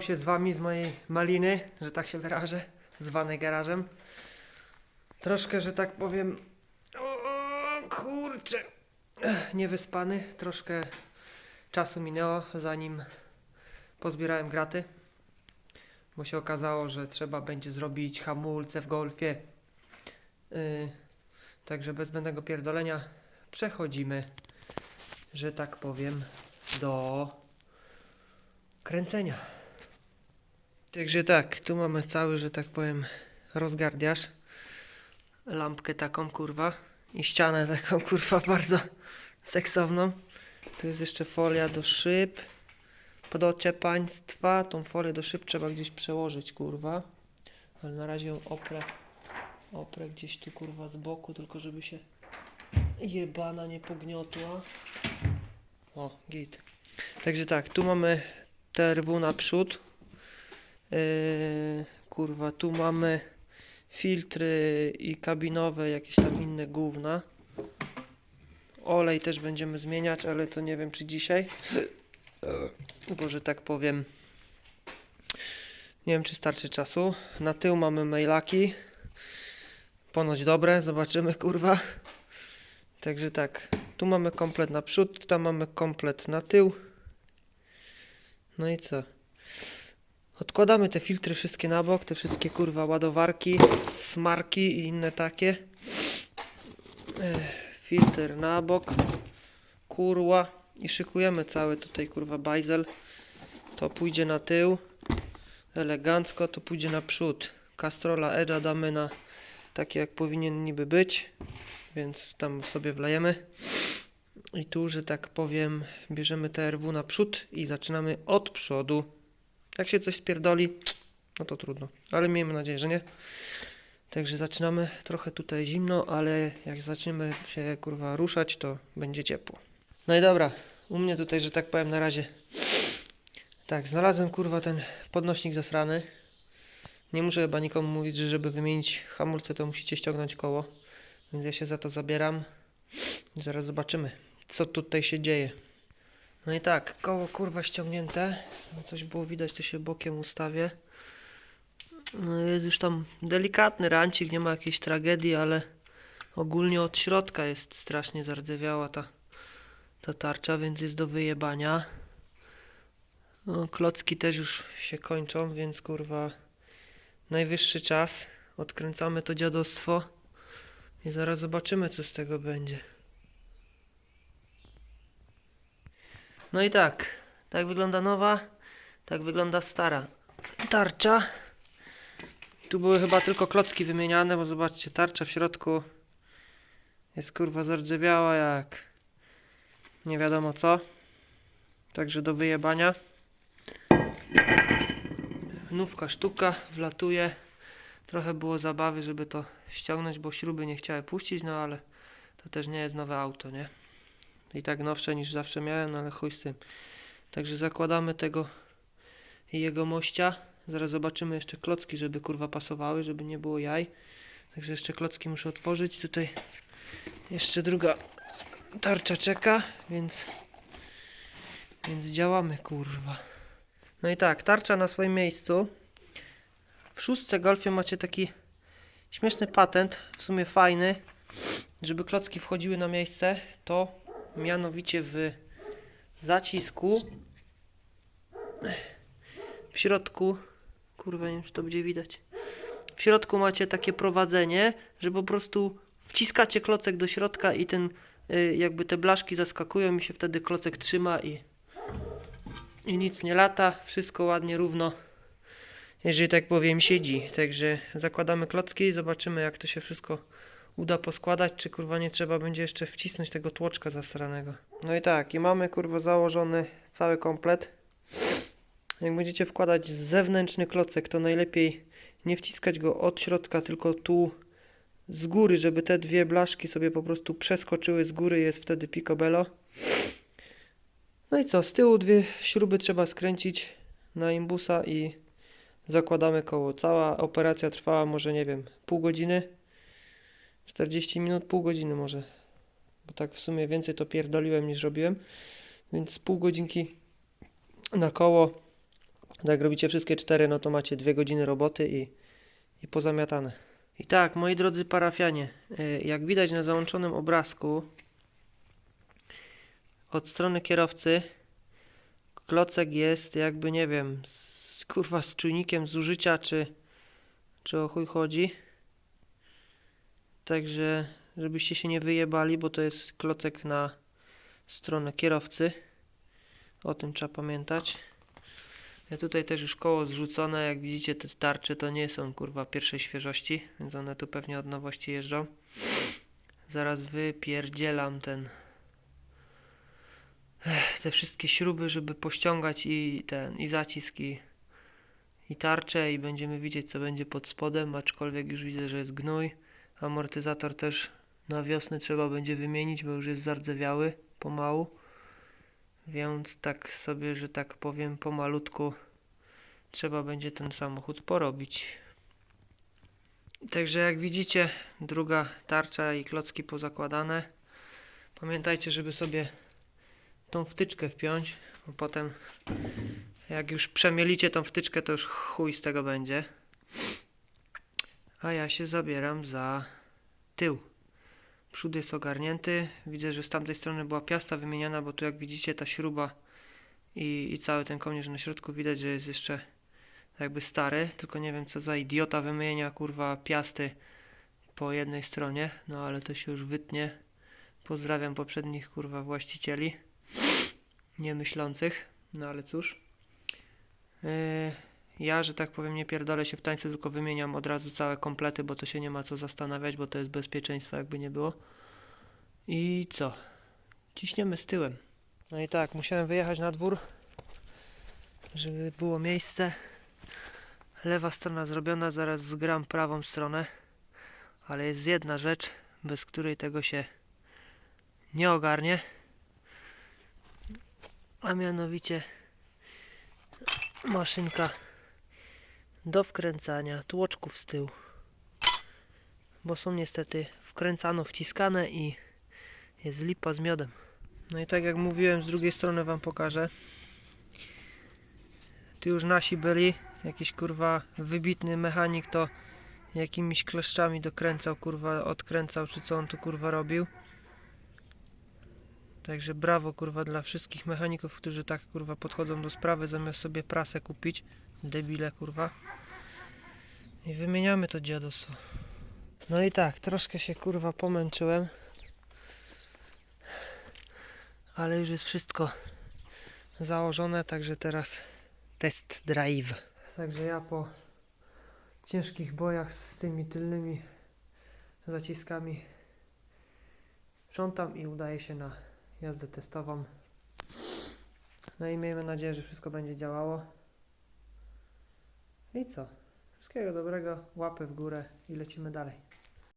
się z wami z mojej maliny, że tak się wyrażę, zwanej garażem. Troszkę, że tak powiem, o, kurczę, niewyspany. Troszkę czasu minęło, zanim pozbierałem graty, bo się okazało, że trzeba będzie zrobić hamulce w golfie. Yy, także bez zbędnego pierdolenia przechodzimy, że tak powiem, do kręcenia. Także tak, tu mamy cały, że tak powiem, rozgardiasz. Lampkę taką kurwa i ścianę taką kurwa bardzo seksowną. Tu jest jeszcze folia do szyb. Podocie państwa. Tą folię do szyb trzeba gdzieś przełożyć kurwa. Ale na razie ją oprę. Oprę gdzieś tu kurwa z boku, tylko żeby się jebana nie pogniotła. O, git. Także tak, tu mamy TRW naprzód. Yy, kurwa, tu mamy filtry i kabinowe, jakieś tam inne gówna. Olej też będziemy zmieniać, ale to nie wiem czy dzisiaj. Bo że tak powiem. Nie wiem czy starczy czasu. Na tył mamy mailaki. Ponoć dobre, zobaczymy kurwa. Także tak, tu mamy komplet na przód, tam mamy komplet na tył. No i co? Odkładamy te filtry wszystkie na bok, te wszystkie kurwa ładowarki, smarki i inne takie. Ech, filtr na bok, kurła i szykujemy cały tutaj kurwa bajzel. To pójdzie na tył, elegancko, to pójdzie na przód. Castrola Edge'a damy na takie jak powinien niby być, więc tam sobie wlejemy. I tu, że tak powiem, bierzemy TRW na przód i zaczynamy od przodu. Jak się coś spierdoli, no to trudno. Ale miejmy nadzieję, że nie. Także zaczynamy. Trochę tutaj zimno, ale jak zaczniemy się kurwa ruszać, to będzie ciepło. No i dobra. U mnie tutaj, że tak powiem, na razie. Tak, znalazłem kurwa ten podnośnik zasrany. Nie muszę chyba nikomu mówić, że żeby wymienić hamulce, to musicie ściągnąć koło. Więc ja się za to zabieram. Zaraz zobaczymy, co tutaj się dzieje. No i tak, koło kurwa ściągnięte. No Coś było widać, to się bokiem ustawię. No jest już tam delikatny rancik, nie ma jakiejś tragedii, ale ogólnie od środka jest strasznie zardzewiała ta, ta tarcza, więc jest do wyjebania. No, klocki też już się kończą, więc kurwa najwyższy czas. Odkręcamy to dziadostwo i zaraz zobaczymy, co z tego będzie. No i tak, tak wygląda nowa, tak wygląda stara tarcza. Tu były chyba tylko klocki wymieniane, bo zobaczcie, tarcza w środku jest kurwa zardzewiała jak nie wiadomo co. Także do wyjebania. Nówka sztuka wlatuje. Trochę było zabawy, żeby to ściągnąć, bo śruby nie chciały puścić, no ale to też nie jest nowe auto, nie? I tak nowsze niż zawsze miałem, no ale chuj z tym. Także zakładamy tego jego mościa. Zaraz zobaczymy jeszcze klocki, żeby kurwa pasowały, żeby nie było jaj. Także jeszcze klocki muszę otworzyć. Tutaj jeszcze druga tarcza czeka, więc więc działamy kurwa. No i tak, tarcza na swoim miejscu. W szóstce golfie macie taki śmieszny patent, w sumie fajny, żeby klocki wchodziły na miejsce, to mianowicie w zacisku. W środku kurwa nie wiem czy to będzie widać. W środku macie takie prowadzenie, że po prostu wciskacie klocek do środka i ten y, jakby te blaszki zaskakują i się wtedy klocek trzyma i i nic nie lata, wszystko ładnie równo jeżeli tak powiem siedzi, także zakładamy klocki, zobaczymy jak to się wszystko uda poskładać, czy kurwa nie trzeba będzie jeszcze wcisnąć tego tłoczka zasranego. No i tak, i mamy kurwa założony cały komplet. Jak będziecie wkładać zewnętrzny klocek, to najlepiej nie wciskać go od środka, tylko tu z góry, żeby te dwie blaszki sobie po prostu przeskoczyły z góry, jest wtedy picobello. No i co, z tyłu dwie śruby trzeba skręcić na imbusa i zakładamy koło. Cała operacja trwała może nie wiem, pół godziny. 40 minut, pół godziny może. Bo tak w sumie więcej to pierdoliłem niż robiłem. Więc pół godzinki na koło No Jak robicie wszystkie cztery, no to macie dwie godziny roboty i, i pozamiatane. I tak, moi drodzy parafianie, y, jak widać na załączonym obrazku, od strony kierowcy klocek jest jakby, nie wiem, z, kurwa z czujnikiem zużycia, czy, czy o chuj chodzi. Także, żebyście się nie wyjebali, bo to jest klocek na stronę kierowcy. O tym trzeba pamiętać. Ja tutaj też już koło zrzucone, jak widzicie te tarcze to nie są kurwa pierwszej świeżości, więc one tu pewnie od nowości jeżdżą. Zaraz wypierdzielam ten Ech, te wszystkie śruby, żeby pościągać i ten i zacisk i, i tarczę i będziemy widzieć co będzie pod spodem, aczkolwiek już widzę, że jest gnój. Amortyzator też na wiosnę trzeba będzie wymienić, bo już jest zardzewiały pomału. Więc tak sobie, że tak powiem, pomalutku trzeba będzie ten samochód porobić. Także jak widzicie, druga tarcza i klocki pozakładane. Pamiętajcie, żeby sobie tą wtyczkę wpiąć, bo potem jak już przemielicie tą wtyczkę, to już chuj z tego będzie. A ja się zabieram za tył. Przód jest ogarnięty. Widzę, że z tamtej strony była piasta wymieniana, bo tu jak widzicie ta śruba i, i cały ten kołnierz na środku widać, że jest jeszcze jakby stary, tylko nie wiem co za idiota wymienia kurwa piasty po jednej stronie, no ale to się już wytnie. Pozdrawiam poprzednich kurwa właścicieli niemyślących, no ale cóż. Yy, ja, że tak powiem, nie pierdolę się w tańce, tylko wymieniam od razu całe komplety, bo to się nie ma co zastanawiać, bo to jest bezpieczeństwo, jakby nie było. I co? Ciśniemy z tyłem. No i tak, musiałem wyjechać na dwór, żeby było miejsce. Lewa strona zrobiona, zaraz zgram prawą stronę. Ale jest jedna rzecz, bez której tego się nie ogarnie. A mianowicie maszynka do wkręcania tłoczków z tyłu. Bo są niestety wkręcano wciskane i jest lipa z miodem. No i tak jak mówiłem, z drugiej strony wam pokażę. Tu już nasi byli. Jakiś kurwa wybitny mechanik to jakimiś kleszczami dokręcał, kurwa odkręcał, czy co on tu kurwa robił. Także brawo kurwa dla wszystkich mechaników, którzy tak kurwa podchodzą do sprawy zamiast sobie prasę kupić. Debile kurwa. I wymieniamy to dziadostwo. No i tak, troszkę się kurwa pomęczyłem. Ale już jest wszystko założone, także teraz test drive. Także ja po ciężkich bojach z tymi tylnymi zaciskami sprzątam i udaje się na jazdę testową. No i miejmy nadzieję, że wszystko będzie działało. I co? Wszystkiego dobrego, łapy w górę i lecimy dalej.